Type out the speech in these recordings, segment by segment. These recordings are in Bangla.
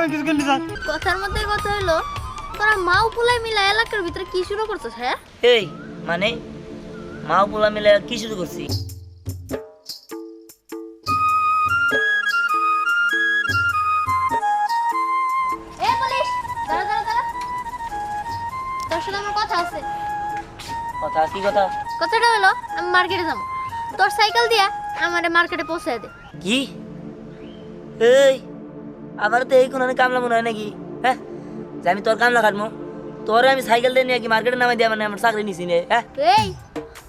আমি কিছু কিনতে চাই। কথার মধ্যে কথা হলো তোরা মাও পুলাই মিলা এলাকার ভিতরে কি শুরু করছিস হ্যাঁ? এই মানে? মা পোলা মিলে কি শুরু করছি? এ পুলিশ দাঁড়া দাঁড়া দাঁড়া। তোর সাথে আমার কথা আছে। কথা কি কথা? কথাটা হলো আমি মার্কেটে যাব। তোর সাইকেল দিয়া আমার মার্কেটে পৌঁছে দে। কি? এই আমার তো এই কোনো কামলা মনে হয় নাকি? হ্যাঁ? যে আমি তোর কামলা কাটবো তোরে আমি সাইকেল দিয়ে নিয়ে কি মার্কেটে নামাই দিয়ে মানে আমার চাকরি নিছি নে হ্যাঁ? এই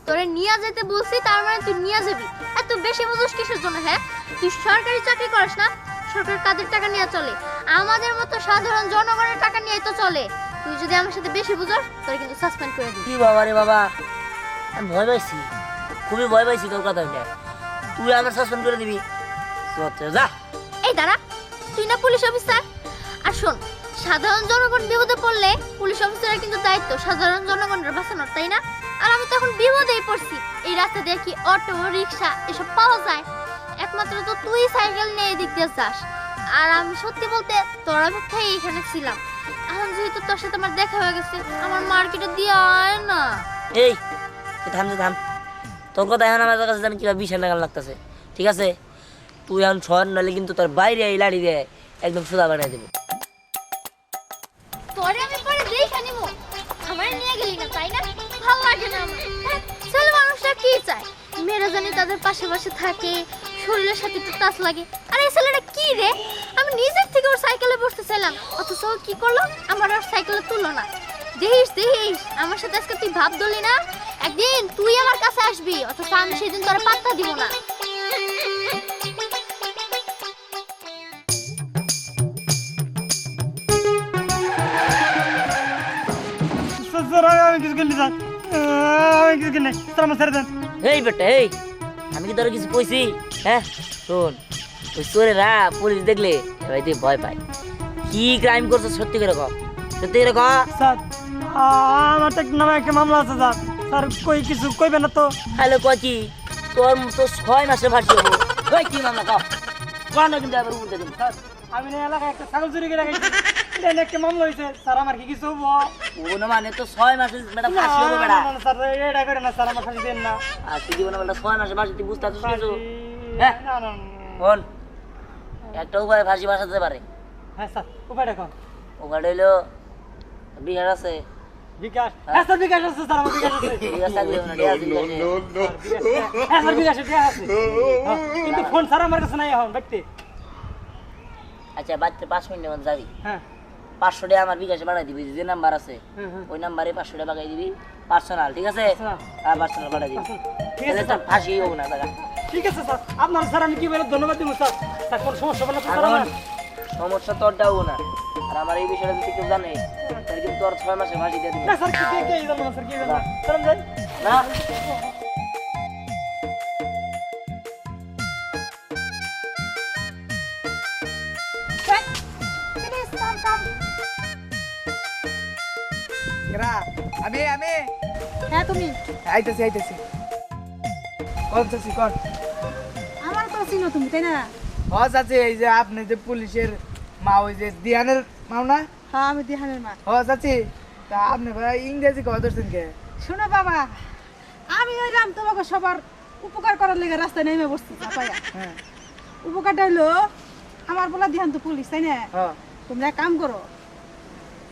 তোরে নিয়ে যেতে বলছি তার মানে তুই নিয়ে যাবি। এত বেশি বুঝোস কিসের জন্য হ্যাঁ? তুই সরকারি চাকরি করিস না সরকার কাদের টাকা নিয়ে চলে। আমাদের মতো সাধারণ জনগণের টাকা নিয়ে তো চলে। তুই যদি আমার সাথে বেশি বুঝোস তোর কিন্তু সাসপেন্ড করে দিবি। কি বাবা রে বাবা? আমি ভয় পাইছি খুবই ভয় পাইছি তোর কথা তুই আমার সাসপেন্ড করে দিবি। যা। এই দাঁড়া। তুই না পুলিশ অফিসার? আর শোন, সাধারণ জনগণ বিপদে পড়লে পুলিশ অফিসারের কিন্তু দায়িত্ব সাধারণ জনগণের বাঁচানোর, তাই না? আর আমি তো এখন বিপদেই পড়ছি। এই রাস্তা দিয়ে কি অটো, রিক্সা এসব পাওয়া যায়? একমাত্র তো তুই সাইকেল নিয়ে এদিক দিয়ে যাস। আর আমি সত্যি বলতে তোর অপেক্ষায় এখানে ছিলাম। এখন যেহেতু তোর সাথে আমার দেখা হয়ে গেছে, আমার মার্কেটে দিয়ে আয় না। এই থাম থাম। তোর কথা এখন আমার কাছে জানি কিবা বিশ টাকা লাগতেছে। ঠিক আছে? তুই এখন ছয় নাহলে কিন্তু তোর বাইরে এই লাড়ি দিয়ে একদম সোজা বানিয়ে দেবো। লাগে হ্যাঁ, আর কি রে? আমি নিজের সাইকেলে বসতে অথচ কি করল? আমার সাইকেলে না দেখিস দেখিস আমার সাথে আজকে তুই ভাব না? একদিন তুই আমার কাছে আসবি অথচ আমি সেদিন তোর পাত্তা দিব না। আমি- আমি কিছু আমি কিছু কিনে স্যার আমার ছেড়ে দেন। এই বেটা এই। আমি কি তোর কিছু কইছি? হ্যাঁ শোন। ওই চোরেরা পুলিশ দেখলে এবার তুই ভয় পায়। কি ক্রাইম করছ সত্যি করে কহ সত্যি করে কহ স্যার আমার তো নামে একটা মামলা আছে স্যার। স্যার কই কিছু কইবে না তো। হ্যালো কয় কি? তোর তো ছয় মাসে ফাঁসি হব। ওই কি মামলা না কিন্তু আবার উঠতে দেবো। স্যার আমি এলাকায় একটা ছাগল চুরি করে গেছি এটা নিয়ে একটা মামলা হয়েছে স্যার আমার কি কিছু হব? ও না মানে তো ছয় মাসে বেটা না, ফাঁসি হবে না, বেটা। না, না, স্যার এটা করে না স্যার আমার ফাঁসি দেন না। আর তুই জীবনে বেটা ছয় মাসে ফাঁসি তুই বুঝতে পারছিস কিছু? হ্যাঁ? না, না, না। শোন একটা উপায় ফাঁসি বাসাতে পারে। হ্যাঁ স্যার উপায় দেখো ওখানে হইল বিহার আছে। বিকাশ? হ্যাঁ। স্যার বিকাশ আছে স্যার আমার বিকাশ আছে। বিকাশ থাকলে না ঠিক আছে বিকাশে। হ্যাঁ স্যার বিকাশ আছে আছে। হ্যাঁ, কিন্তু ফোন স্যার আমার কাছে নাই এখন ব্যক্তি। আচ্ছা বাড়িতে পাঁচ মিনিটের মধ্যে যাবি। হ্যাঁ। পাঁচশো টাকা আমার বিকাশে পাঠাই দিবি যে নাম্বার আছে। ওই নাম্বারে পাঁচশো টাকা পাঠাই দিবি পার্সোনাল ঠিক আছে? Personal। হ্যাঁ পার্সোনাল পাঠাই দিবি। আছে তাহলে তোর ফাঁসি হব না টাকা ঠিক আছে স্যার। আপনার স্যার আমি কি বলে ধন্যবাদ দিব স্যার? স্যার কোনো সমস্যা হবে না স্যার সমস্যা তোরটা হব না। আর আমার এই বিষয়টা যদি কেউ জানে তাহলে কিন্তু তোর ছয় মাসে ফাঁসি দিয়ে দিবি। না স্যার কি কে জানো না স্যার কি জানো না? আমি আমি হ্যাঁ তুমি? আইতেছি আইতেছি। চাচি কল। আমার তো চিনো তুমি তাই না? হ চাচি এই যে আপনি যে পুলিশের মা ওই যে দিয়ানের মাও না? হ্যাঁ আমি দিহানের মা। হ চাচি তা আপনি ভাই ইংরেজি কত ধরছেন কে? শোনো বাবা আমি ওইরাম তোমাকে সবার উপকার করার লেগে রাস্তায় নেমে বসছি হ্যাঁ। উপকারটা হলো আমার বলা দিহান তো পুলিশ তাই না? তোমরা কাম করো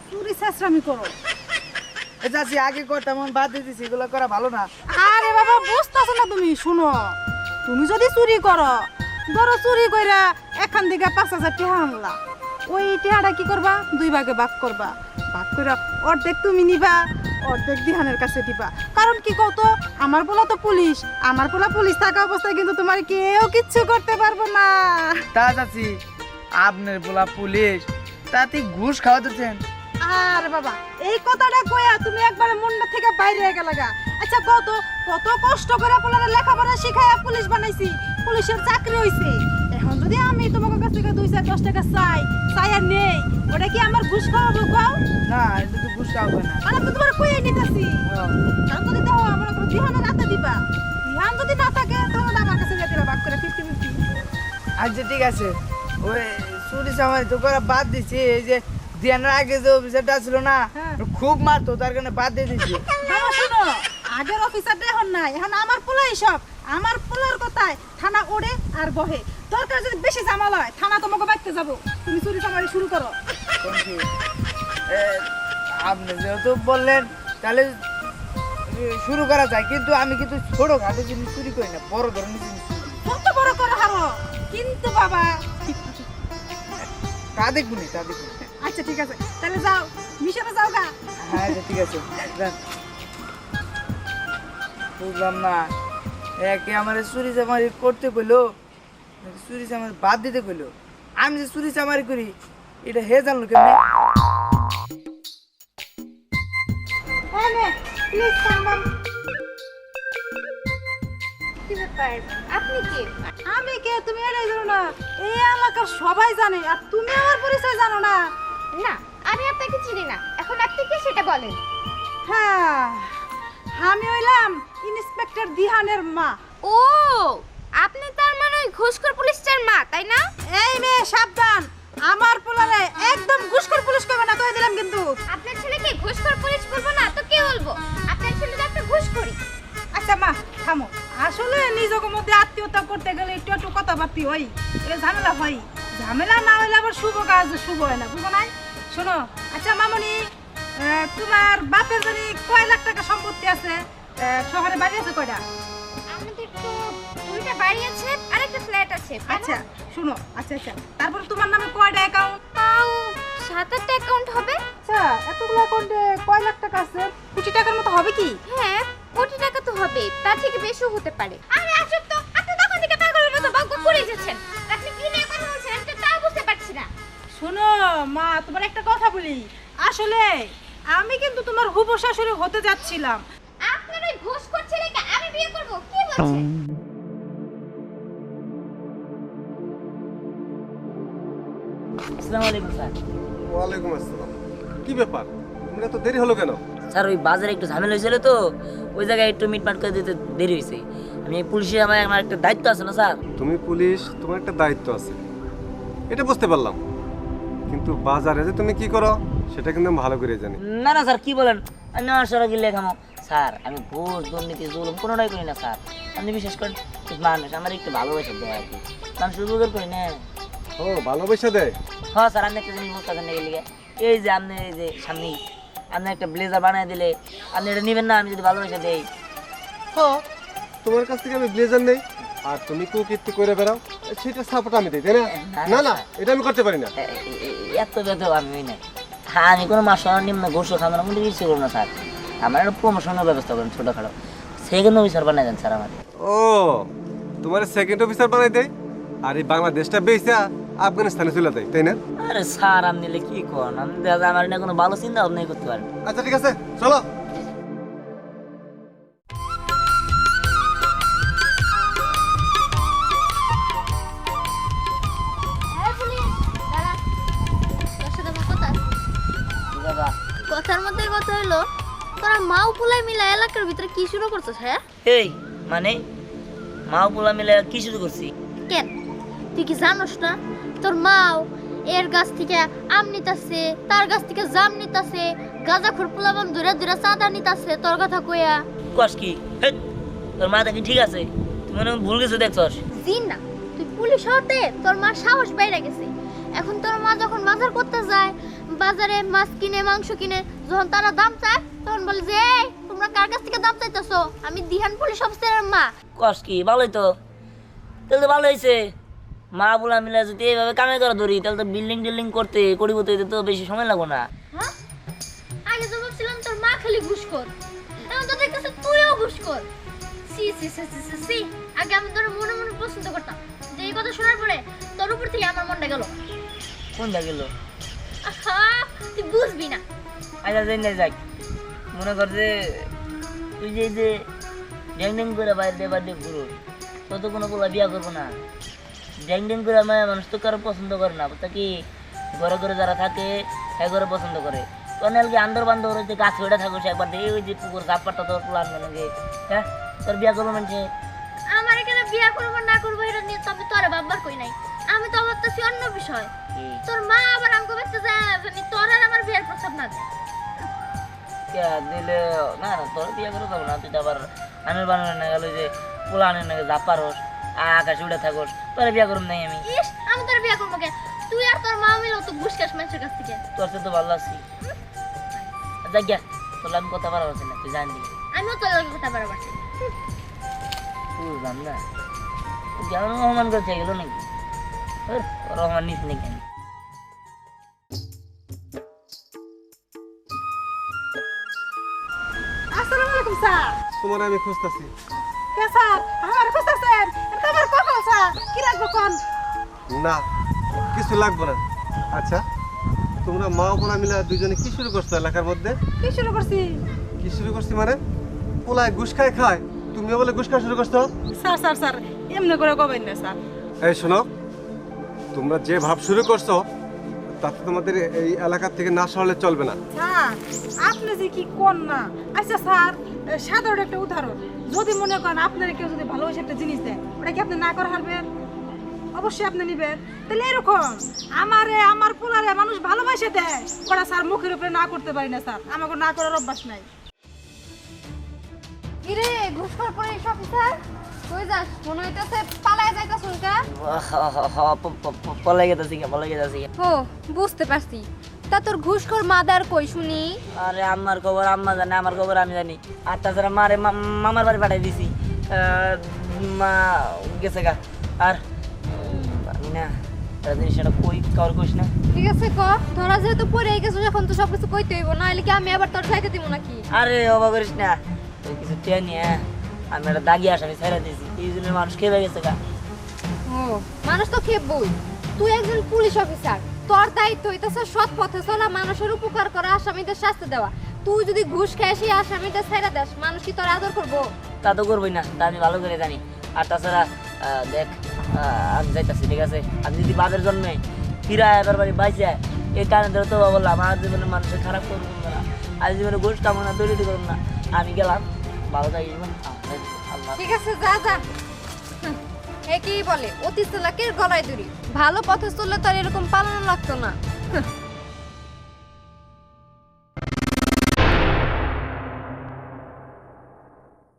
চুরি চেষ্টামি করো। চাচি আগে করতাম বাদ দিয়ে দিছি এগুলো করা ভালো না। আরে বাবা বুঝতেছো না তুমি শুনো। তুমি যদি চুরি করো ধরো চুরি কইরা এখান থেকে পাঁচ হাজার টাকা আনলা। ওই টাকাটা কি করবা? দুই ভাগে ভাগ করবা। ভাগ করে অর্ধেক তুমি নিবা অর্ধেক দিহানের কাছে দিবা। কারণ কি কত আমার পোলা তো পুলিশ আমার পোলা পুলিশ থাকা অবস্থায় কিন্তু তোমার কেউ কিচ্ছু করতে পারব না। তা চাচি আপনার বলা পুলিশ তাতে ঘুষ খাওয়া ধরছেন আরে বাবা এই কথাটা কইয়া তুমি একবারে মনটা থেকে বাইরে গেলা গা। আচ্ছা কত কত কষ্ট করে পোলারে লেখাপড়া শিখাইয়া পুলিশ বানাইছি পুলিশের চাকরি হইছে। এখন যদি আমি তোমার কাছ থেকে দুই চার দশ টাকা চাই চাই আর নেই ওটা কি আমার ঘুষ খাওয়াবো খাও না এটা তো ঘুষ খাওয়া না। আর আমি তোমার কইয়ে নিতেছি। হ্যাঁ। যদি দেখো আমার কোনো দিহানের রাতে দিবা। দিহান যদি না থাকে তাহলে আমার কাছে যেতে হবে ভাগ করে ফিফটি ফিফটি। আচ্ছা ঠিক আছে। ওই চুরি চামারি তো করা বাদ দিছি এই যে দিয়ানোর আগে যে অফিসারটা ছিল না হ্যাঁ। খুব মারতো তার কারণে বাদ দিয়ে দিছি শোনো আগের অফিসারটা এখন নাই। এখন আমার পোলাই সব। আমার পোলার কথায় থানা ওড়ে আর বহে। দরকার যদি বেশি জামাল হয় থানা তোমাকে বাইতে যাব। তুমি চুরি চামারি শুরু করো? আপনি যেহেতু বললেন তাহলে শুরু করা যায়। কিন্তু আমি কিন্তু ছোট খাটো জিনিস চুরি করি না বড় ধরনের জিনিস কত বড় করো হারো। কিন্তু বাবা তা দেখুন তা দেখুন আচ্ছা ঠিক আছে। তাহলে যাও। মিশনে যাও গা। হ্যাঁ আচ্ছা, ঠিক আছে। যান। বুঝলাম না। একে আমার চুরি চামারি করতে কইলো চুরি চামারি বাদ দিতে কইলো আমি যে চুরি চামারি করি এটা হে জানলো কেমনি? আপনি কি? আমি কে? তুমি এটাই জানো না। এই এলাকার সবাই জানে আর তুমি আমার পরিচয় জানো না। না আমি আপনাকে চিনি না। এখন আপনি কি সেটা বলেন? হ্যাঁ আমি হইলাম ইন্সপেক্টর দিহানের মা। ও আপনি তার মানে ওই ঘুষখোর পুলিশটার মা তাই না? এই মেয়ে সাবধান। আমার পোলারে একদম ঘুষখোর পুলিশ করবে না কয়ে দিলাম কিন্তু। আপনার ছেলেকে ঘুষখোর পুলিশ বলব না তো কি বলব? আপনার ছেলে তো একটা ঘুষখোরি। আচ্ছা মা থামো। আসলে নিজের মধ্যে আত্মীয়তা করতে গেলে একটু একটু কথাবার্তি হয়। এটা ঝামেলা হয়। ঝামেলা না হলে আবার শুভ কাজ শুভ হয় না বুঝো নাই? শোনো আচ্ছা মামনি তোমার বাপের জানি কয় লাখ টাকা সম্পত্তি আছে শহরে বাড়ি আছে কয়টা? আমাদের তো দুইটা বাড়ি আছে আর একটা ফ্ল্যাট আছে আচ্ছা শুনো আচ্ছা আচ্ছা তারপর তোমার নামে কয়টা অ্যাকাউন্ট তাও সাত আটটা অ্যাকাউন্ট হবে। আচ্ছা এতগুলো অ্যাকাউন্টে কয় লাখ টাকা আছে? কোটি টাকার মতো হবে কি? হ্যাঁ কোটি টাকা তো হবে তার থেকে বেশিও হতে পারে। আরে আসব তো আপনি তখন থেকে পাগলের মতো বকবক করে যাচ্ছেন শোনো মা তোমার একটা কথা বলি। আসলে আমি কিন্তু তোমার হুবো শাশুড়ি হতে যাচ্ছিলাম। আপনার ওই ঘুষখোর ছেলেকে আমি বিয়ে করব কি বলছেন? আসসালামু আলাইকুম স্যার। ওয়ালাইকুম আসসালাম। কি ব্যাপার? তোমরা তো দেরি হলো কেন? স্যার ওই বাজারে একটু ঝামেলা হয়েছিল তো ওই জায়গায় একটু মিটমাট করে দিতে দেরি হয়েছে। আমি পুলিশের আমার আমার একটা দায়িত্ব আছে না স্যার? তুমি পুলিশ তোমার একটা দায়িত্ব আছে। এটা বুঝতে পারলাম। কিন্তু বাজারে যে তুমি কি করো সেটা কিন্তু ভালো করে জানি। না না স্যার কি বলেন? আমি আমার সরা গিয়ে লেখামো স্যার আমি ঘুষ দুর্নীতি জুলুম কোনোটাই করি না স্যার। আপনি বিশেষ করে মানুষ আমার একটু ভালোবাসা দেয় আর কি। মানুষ উপকার করি না। ও ভালোবাসা দেয়? হ্যাঁ স্যার আপনি একটা জিনিস বুঝতেছেন না গেলে এই যে আপনি এই যে সামনেই আপনি একটা ব্লেজার বানিয়ে দিলে আপনি এটা নেবেন না আমি যদি ভালোবাসা দেই। হ্যাঁ তোমার কাছ থেকে আমি ব্লেজার নেই। আর তুমি কুকীর্তি করে বেড়াও। সেটা সাপোর্ট আমি দিই তাই না? না না এটা আমি করতে পারি না। এত ব্যথা আমি না হ্যাঁ আমি কোনো মাস নিম্ন ঘুষও খাব না কিন্তু কিছু করব না স্যার। আমার একটা প্রমোশনের ব্যবস্থা করেন ছোটোখাটো। সেকেন্ড অফিসার বানিয়ে দেন স্যার আমার ও তোমার সেকেন্ড অফিসার বানাই দেয় আর এই বাংলাদেশটা বেচা আফগানিস্তানে চলে দেয় তাই না? আরে স্যার আপনি কি করেন আপনি দাদা আমার না কোনো ভালো চিন্তা ভাবনাই করতে পারেন আচ্ছা ঠিক আছে চলো। মাও পুলাই মিলা এলাকার ভিতরে কি শুরু করছিস হ্যাঁ? এই মানে? মা পোলা মিলে কি শুরু করছি? কেন? তুই কি জানোস না? তোর মাও এর গাছ থেকে আম নিতাছে তার গাছ থেকে জাম নিতাছে গাঁজা খুর পোলাবান দূরে দূরে চাঁদা নিতাছে তোর কথা কইয়া। কস কি? হেৎ, তোর মাথা কি ঠিক আছে? তুমি মনে হয় ভুল গেছো দেখছস? জিন না তুই পুলিশ হতে তোর মার সাহস বাইরে গেছে। এখন তোর মা যখন বাজার করতে যায় বাজারে মাছ কিনে মাংস কিনে যখন তারা দাম চায় তখন বলে যে এই তোমরা কার কাছ থেকে দাম চাইতেছো? আমি দিহান পুলিশ অফিসারের মা। কস কি ভালোই তো। তাহলে তো ভালো হয়েছে মা পোলা মিলে যদি এইভাবে কামে করা ধরি তাহলে তো বিল্ডিং টিল্ডিং করতে করিবতে তো বেশি সময় লাগবো না। হ্যাঁ? আগে তো ভাবছিলাম তোর মা খালি ঘুষ কর এখন তো দেখতেছে তুইও ঘুষ কর C C C C C C আগে আমি তোর মনে মনে পছন্দ করতাম যে এই কথা শোনার পরে তোর উপর থেকে আমার মনটা গেল। কোন যা গেল? আহা তুই বুঝবি না। আচ্ছা যাই না যাক মনে কর যে তুই যে যে ড্যাং ড্যাং করে বাইরে দিয়ে বাইরে ঘুরো। তত কোনো পোলা বিয়া করব না। ড্যাং ড্যাং করে মায়া মানুষ তো কারও পছন্দ করে না। তা কি ঘরে ঘরে যারা থাকে হ্যাঁ ঘরে পছন্দ করে? কারণ কি আন্দর বান্দর হচ্ছে গাছ ওইটা থাকো সে একবার দিয়ে ওই যে পুকুর গাছ পাটটা তোর পোলা আনবে হ্যাঁ? তোর বিয়া করব মানুষে আমার এখানে বিয়া করব না করব এটা নিয়ে তবে তোর বাবার কই নাই। আমি তো ভাবতেছি অন্য বিষয়? তোর মা আবার আমাকে বলতে যায় তোর আর আমার বিয়ের প্রস্তাব না দেয় দিলে না না তোর বিয়ে করে না তুই তো আবার আনের বানানো না গেল যে পোলা আনের নাকি জাপারস আকাশে উড়ে থাকস তোর বিয়ে করুম নাই আমি। আমি তোর বিয়ে করব কে? তুই আর তোর মা মিলে তো ঘুষ খাস মানুষের কাছ থেকে? তোর তো ভালো আছি। যাক গিয়া তোর আমি কথা হচ্ছে না তুই আমিও তোর লগে কথা পারছি বুঝলাম না। যেমন রহমান করছে গেল নাকি? ধুর, রহমান নিস নাকি? তোমার আমি খুঁজতেছি। কে স্যার? আমার খুঁজতেছেন? এটা আমার স্যার। কি রাখব কোন? না কিছু লাগবে না। আচ্ছা তোমরা মা বোনা মিলে দুজনে কি শুরু করছ এলাকার মধ্যে? কি শুরু করছি? কি শুরু করছি মানে? পোলায় ঘুষ খায় খায় তুমিও বলে ঘুষ খাওয়া শুরু করছ? স্যার স্যার স্যার এমনি করে কবেন না স্যার। এই শোনো তোমরা যে ভাব শুরু করছ তাতে তোমাদের এই এলাকা থেকে না সরলে চলবে না। স্যার আপনি যে কি কোন না? আচ্ছা স্যার সাধারণ একটা উদাহরণ। যদি মনে করেন আপনার কেউ যদি ভালোবাসে একটা জিনিস দেয় ওটা কি আপনি না করে হারবেন? অবশ্যই আপনি নিবেন। তাহলে এরকম আমারে আমার পোলারে মানুষ ভালোবাসে দেয় ওরা স্যার মুখের উপরে না করতে পারি না স্যার। আমাকে না করার অভ্যাস নাই। কিরে পরে এসব অফিসার কই যাস? মনে হইতেছে পালায় যাইতাছ পলাই গেছে পলাই গেছে ও বুঝতে পারছি। তা তোর ঘুষখোর মাদার কই শুনি? আরে আমার খবর আম্মা জানে আমার খবর আমি জানি। আর তাছাড়া মারে মামার বাড়ি পাঠাই দিছি। মা গেছে গা। আর আমি না কই কইস না। ঠিক আছে ক। ধরা যেহেতু পড়ে গেছো যখন তো সবকিছু কইতে হইব। নাহলে কি আমি আবার তোর খাইতে দিব নাকি? আরে অবাক করিস না। তুই কিছু টেন আমি একটা দাগি আসামি ছেড়ে দিয়েছি। এই জন্য মানুষ খেয়ে গেছে গা। মানুষ তো খেপবই তুই একজন পুলিশ অফিসার তোর দায়িত্ব হইতেছে সৎ পথে চলা মানুষের উপকার করা আসামিদের শাস্তি দেওয়া। তুই যদি ঘুষ খাই সেই আসামিদের ছেড়ে দেস মানুষ কি তোর আদর করব? তা তো করবোই না তা আমি ভালো করে জানি। আর তাছাড়া দেখ আমি যাইতাছি ঠিক আছে? আমি যদি বাপের জন্মে ফিরা এবার বাড়ি বাইছে এই কারণে ধরে তো বললাম আমার জীবনে মানুষের খারাপ করব না। আজ জীবনে ঘুষ কামো না দৌড়িতে করব না। আমি গেলাম ভালো থাকি ঠিক আছে যা যা। এ কি বলে, অতি চালাকের গলায় দড়ি ভালো পথে চললে তার এরকম পালানো লাগতো না।